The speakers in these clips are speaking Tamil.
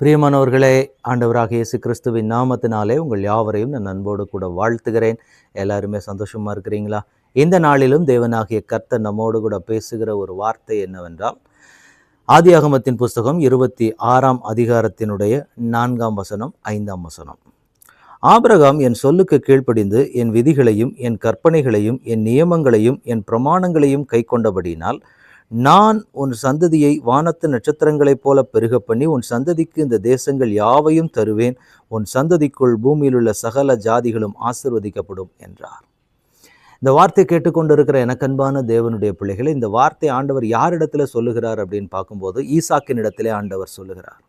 பிரியமானவர்களே ஆண்டவராக இயேசு கிறிஸ்துவின் நாமத்தினாலே உங்கள் யாவரையும் நான் அன்போடு கூட வாழ்த்துகிறேன். எல்லாருமே சந்தோஷமாக இருக்கிறீங்களா? இந்த நாளிலும் தேவனாகிய கர்த்தர் நம்மோடு கூட பேசுகிற ஒரு வார்த்தை என்னவென்றால் ஆதியாகமத்தின் புஸ்தகம் இருபத்தி ஆறாம் அதிகாரத்தினுடைய நான்காம் வசனம் ஐந்தாம் வசனம். ஆபிரகாம் என் சொல்லுக்கு கீழ்ப்படிந்து என் விதிகளையும் என் கற்பனைகளையும் என் நியமங்களையும் என் பிரமாணங்களையும் கைக்கொண்டபடியினால் நான் உன் சந்ததியை வானத்து நட்சத்திரங்களைப் போல பெருக பண்ணி உன் சந்ததிக்கு இந்த தேசங்கள் யாவையும் தருவேன். உன் சந்ததிக்குள் பூமியிலுள்ள சகல ஜாதிகளும் ஆசிர்வதிக்கப்படும் என்றார். இந்த வார்த்தை கேட்டுக்கொண்டிருக்கிற எனக்கன்பான தேவனுடைய பிள்ளைகளை இந்த வார்த்தை ஆண்டவர் யாரிடத்துல சொல்லுகிறார் அப்படின்னு பார்க்கும்போது ஈசாக்கின் இடத்திலே ஆண்டவர் சொல்லுகிறார்.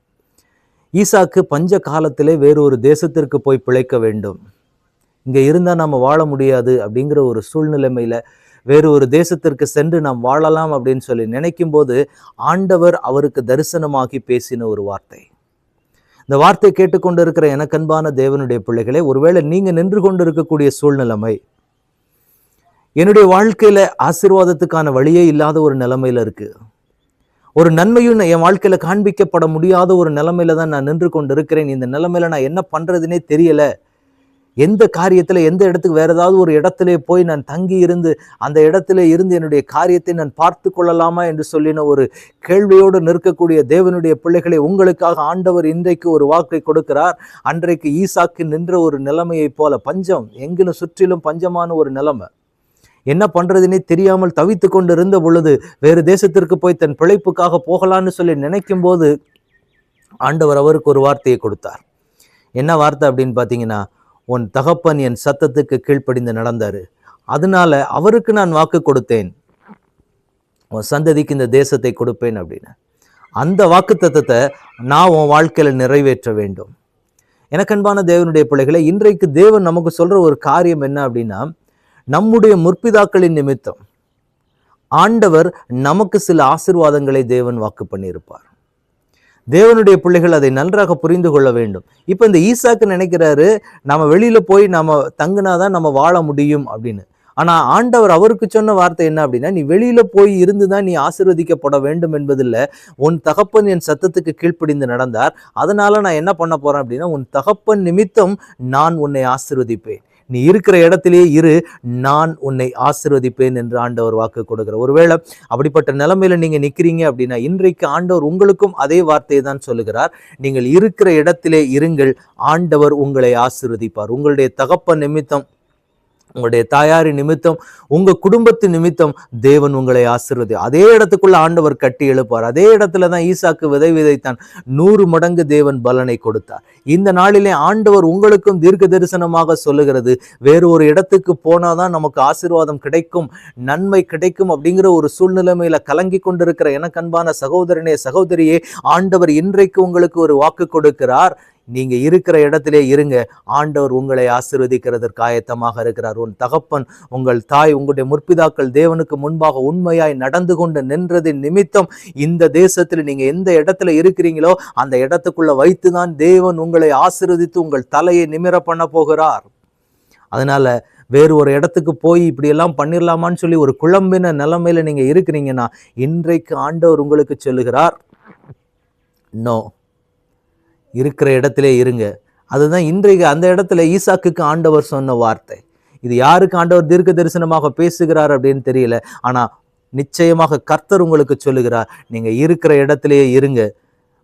ஈசாக்கு பஞ்ச காலத்திலே வேறொரு தேசத்திற்கு போய் பிழைக்க வேண்டும். இங்கே இருந்தால் நம்ம வாழ முடியாது அப்படிங்கிற ஒரு சூழ்நிலைமையில் வேறு ஒரு தேசத்திற்கு சென்று நாம் வாழலாம் அப்படின்னு சொல்லி நினைக்கும் போது ஆண்டவர் அவருக்கு தரிசனமாகி பேசின ஒரு வார்த்தை. இந்த வார்த்தை கேட்டுக்கொண்டு இருக்கிற எனக்கன்பான தேவனுடைய பிள்ளைகளே ஒருவேளை நீங்க நின்று கொண்டு இருக்கக்கூடிய சூழ்நிலைமை என்னுடைய வாழ்க்கையில ஆசீர்வாதத்துக்கான வழியே இல்லாத ஒரு நிலைமையில இருக்கு. ஒரு நன்மையும் என் வாழ்க்கையில காண்பிக்கப்பட முடியாத ஒரு நிலைமையில தான் நான் நின்று கொண்டு இருக்கிறேன் இந்த நிலைமையில நான் என்ன பண்றதுனே தெரியல. எந்த காரியத்தில் எந்த இடத்துக்கு வேறு ஏதாவது ஒரு இடத்துல போய் நான் தங்கி இருந்து அந்த இடத்துல இருந்து என்னுடைய காரியத்தை நான் பார்த்து கொள்ளலாமா என்று சொல்லின ஒரு கேள்வியோடு நிற்கக்கூடிய தேவனுடைய பிள்ளைகளை உங்களுக்காக ஆண்டவர் இன்றைக்கு ஒரு வாக்கை கொடுக்கிறார். அன்றைக்கு ஈசாக்கு நின்ற ஒரு நிலைமையைப் போல பஞ்சம் எங்கிலும் சுற்றிலும் பஞ்சமான ஒரு நிலைமை. என்ன பண்றதுனே தெரியாமல் தவித்து கொண்டு இருந்த பொழுது வேறு தேசத்திற்கு போய் தன் பிழைப்புக்காக போகலான்னு சொல்லி நினைக்கும் போது ஆண்டவர் அவருக்கு ஒரு வார்த்தையை கொடுத்தார். என்ன வார்த்தை அப்படின்னு பார்த்தீங்கன்னா உன் தகப்பன் என் சத்தத்துக்கு கீழ்ப்படிந்து நடந்தார். அதனால அவருக்கு நான் வாக்கு கொடுத்தேன். உன் சந்ததிக்கு இந்த தேசத்தை கொடுப்பேன் அப்படின்னு. அந்த வாக்கு தத்துவத்தை நான் உன் வாழ்க்கையில் நிறைவேற்ற வேண்டும். எனக்கன்பான தேவனுடைய பிள்ளைகளை இன்றைக்கு தேவன் நமக்கு சொல்கிற ஒரு காரியம் என்ன அப்படின்னா நம்முடைய முற்பிதாக்களின் நிமித்தம் ஆண்டவர் நமக்கு சில ஆசிர்வாதங்களை தேவன் வாக்கு பண்ணியிருப்பார். தேவனுடைய பிள்ளைகள் அதை நன்றாக புரிந்து கொள்ள வேண்டும். இப்போ இந்த ஈசாக்கு நினைக்கிறாரு நம்ம வெளியில் போய் நம்ம தங்குனாதான் நம்ம வாழ முடியும் அப்படின்னு. ஆனால் ஆண்டவர் அவருக்கு சொன்ன வார்த்தை என்ன அப்படின்னா நீ வெளியில் போய் இருந்து தான் நீ ஆசிர்வதிக்கப்பட வேண்டும் என்பதில்லை. உன் தகப்பன் என் சத்தத்துக்கு கீழ்ப்படிந்து நடந்தார். அதனால் நான் என்ன பண்ண போகிறேன் அப்படின்னா உன் தகப்பன் நிமித்தம் நான் உன்னை ஆசிர்வதிப்பேன். நீ இருக்கிற இடத்திலேயே இரு நான் உன்னை ஆசிர்வதிப்பேன் என்று ஆண்டவர் வாக்கு கொடுக்கிறார். ஒருவேளை அப்படிப்பட்ட நிலைமையில நீங்க நிக்கிறீங்க அப்படின்னா இன்றைக்கு ஆண்டவர் உங்களுக்கும் அதே வார்த்தையை தான் சொல்லுகிறார். நீங்கள் இருக்கிற இடத்திலே இருங்கள் ஆண்டவர் உங்களை ஆசிர்வதிப்பார். உங்களுடைய தகப்ப நிமித்தம் உங்களுடைய தாயாரின் நிமித்தம் உங்க குடும்பத்து நிமித்தம் தேவன் உங்களை ஆசிர்வதி. அதே இடத்துக்குள்ள ஆண்டவர் கட்டி எழுப்பார் அதே இடத்துல தான் ஈசாக்கு விதை விதைத்தான். நூறு மடங்கு தேவன் பலனை கொடுத்தார். இந்த நாளிலே ஆண்டவர் உங்களுக்கும் தீர்க்க தரிசனமாக சொல்லுகிறது வேறு ஒரு இடத்துக்கு போனாதான் நமக்கு ஆசீர்வாதம் கிடைக்கும் நன்மை கிடைக்கும் அப்படிங்கிற ஒரு சூழ்நிலைமையில கலங்கி கொண்டிருக்கிற எனக்கன்பான சகோதரனே சகோதரியே ஆண்டவர் இன்றைக்கு உங்களுக்கு ஒரு வாக்கு கொடுக்கிறார். நீங்க இருக்கிற இடத்திலே இருங்க. ஆண்டவர் உங்களை ஆசிர்வதிக்கிறதற்கு ஆயத்தமாக இருக்கிறார். உன் தகப்பன் உங்கள் தாய் உங்களுடைய முற்பிதாக்கள் தேவனுக்கு முன்பாக உண்மையாய் நடந்து கொண்டு நின்றதின் நிமித்தம் இந்த தேசத்தில் நீங்க எந்த இடத்துல இருக்கிறீங்களோ அந்த இடத்துக்குள்ள வைத்துதான் தேவன் உங்களை ஆசிர்வதித்து உங்கள் தலையை நிமிர பண்ண போகிறார். அதனால வேறு ஒரு இடத்துக்கு போய் இப்படி எல்லாம் பண்ணிடலாமான்னு சொல்லி ஒரு குழம்பின நிலைமையில நீங்க இருக்கிறீங்கன்னா இன்றைக்கு ஆண்டவர் உங்களுக்கு சொல்லுகிறார் நோ இருக்கிற இடத்திலே இருங்க. அதுதான் இன்றைக்கு அந்த இடத்துல ஈசாக்குக்கு ஆண்டவர் சொன்ன வார்த்தை. இது யாருக்கு ஆண்டவர் தீர்க்க தரிசனமாக பேசுகிறார் அப்படின்னு தெரியல. ஆனால் நிச்சயமாக கர்த்தர் உங்களுக்கு சொல்லுகிறார் நீங்கள் இருக்கிற இடத்திலேயே இருங்க.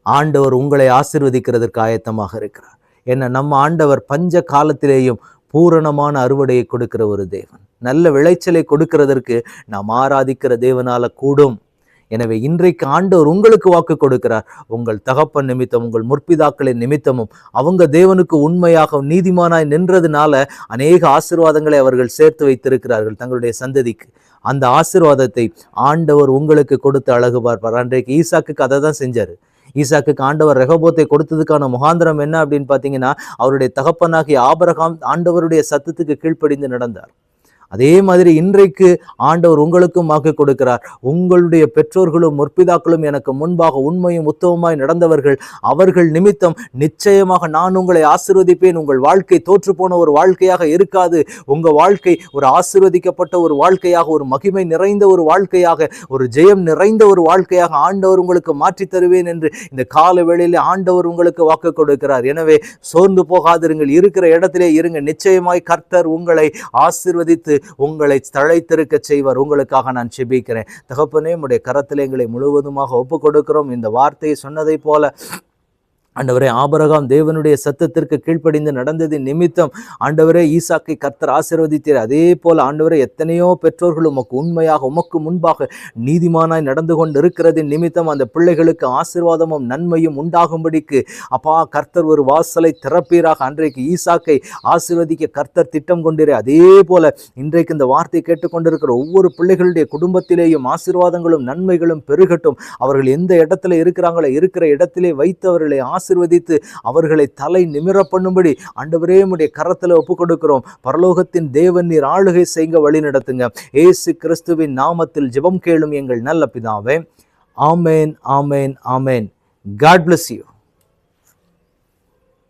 ஆண்டவர் உங்களை ஆசிர்வதிக்கிறதற்கு ஆயத்தமாக இருக்கிறார். என்ன நம்ம ஆண்டவர் பஞ்ச காலத்திலேயும் பூரணமான அறுவடையை கொடுக்கிற ஒரு தேவன். நல்ல விளைச்சலை கொடுக்கிறதற்கு நாம் ஆராதிக்கிற தேவனால கூடும். எனவே இன்றைக்கு ஆண்டவர் உங்களுக்கு வாக்கு கொடுக்கிறார். உங்கள் தகப்பன் நிமித்தம் உங்கள் முற்பிதாக்களின் நிமித்தமும் அவங்க தேவனுக்கு உண்மையாக நீதிமானாய் நின்றதுனால அநேக ஆசீர்வாதங்களை அவர்கள் சேர்த்து வைத்திருக்கிறார்கள் தங்களுடைய சந்ததிக்கு. அந்த ஆசீர்வாதத்தை ஆண்டவர் உங்களுக்கு கொடுத்து அழகு பார்ப்பார் அன்றைக்கு ஈசாக்கு அதை தான் செஞ்சார். ஈசாக்கு ஆண்டவர் ரெகபோத்தை கொடுத்ததுக்கான முகாந்திரம் என்ன அப்படின்னு பார்த்தீங்கன்னா அவருடைய தகப்பனாகிய ஆபரகாம் ஆண்டவருடைய சத்தத்துக்கு கீழ்ப்படிந்து நடந்தார். அதே மாதிரி இன்றைக்கு ஆண்டவர் உங்களுக்கும் வாக்கு கொடுக்கிறார். உங்களுடைய பெற்றோர்களும் முற்பிதாக்களும் எனக்கு முன்பாக உண்மையும் உத்தமமாய் நடந்தவர்கள். அவர்கள் நிமித்தம் நிச்சயமாக நான் உங்களை ஆசிர்வதிப்பேன். உங்கள் வாழ்க்கை தோற்று போன ஒரு வாழ்க்கையாக இருக்காது. உங்க வாழ்க்கை ஒரு ஆசீர்வதிக்கப்பட்ட ஒரு வாழ்க்கையாக ஒரு மகிமை நிறைந்த ஒரு வாழ்க்கையாக ஒரு ஜெயம் நிறைந்த ஒரு வாழ்க்கையாக ஆண்டவர் உங்களுக்கு மாற்றி தருவேன் என்று இந்த கால வேளையிலே ஆண்டவர் உங்களுக்கு வாக்கு கொடுக்கிறார். எனவே சோர்ந்து போகாதிருங்கள். இருக்கிற இடத்திலே இருங்க. நிச்சயமாய் கர்த்தர் உங்களை ஆசீர்வதித்து உங்களை தழைத்திருக்க செய்வார். உங்களுக்காக நான் செபிக்கிறேன். தகப்பனே உடைய கரத்தில் எங்களை முழுவதுமாக ஒப்பு கொடுக்கிறோம் இந்த வார்த்தையை சொன்னதைப் போல ஆண்டவரே ஆபரகாம் தேவனுடைய சத்தத்திற்கு கீழ்ப்படிந்து நடந்ததின் நிமித்தம் ஆண்டவரே ஈசாக்கை கர்த்தர் ஆசிர்வதித்தீர். அதே போல ஆண்டவரே எத்தனையோ பெற்றோர்கள் உமக்கு உண்மையாக உமக்கு முன்பாக நீதிமானாய் நடந்து கொண்டு இருக்கிறதின் நிமித்தம் அந்த பிள்ளைகளுக்கு ஆசீர்வாதமும் நன்மையும் உண்டாகும்படிக்கு அப்பா கர்த்தர் ஒரு வாசலை திறப்பீராக. அன்றைக்கு ஈசாக்கை ஆசிர்வதிக்க கர்த்தர் திட்டம் கொண்டிரு. அதே போல இன்றைக்கு இந்த வார்த்தை கேட்டுக்கொண்டிருக்கிற ஒவ்வொரு பிள்ளைகளுடைய குடும்பத்திலேயும் ஆசீர்வாதங்களும் நன்மைகளும் பெருகட்டும். அவர்கள் எந்த இடத்துல இருக்கிறாங்களோ இருக்கிற இடத்திலே வைத்தவர்களை ஆசிர்வதித்து அவர்களை தலை நிமிர பண்ணும்படி ஆண்டவரே உடைய கரத்தில் ஒப்பு கொடுக்கிறோம் பரலோகத்தின் தேவன் நீர் ஆளுகை செய்ய வழி நடத்துங்க. ஏசு கிறிஸ்துவின் நாமத்தில் ஜெபம் கேளும் எங்கள் நல்ல பிதாவே. ஆமேன் ஆமேன் ஆமேன். God bless you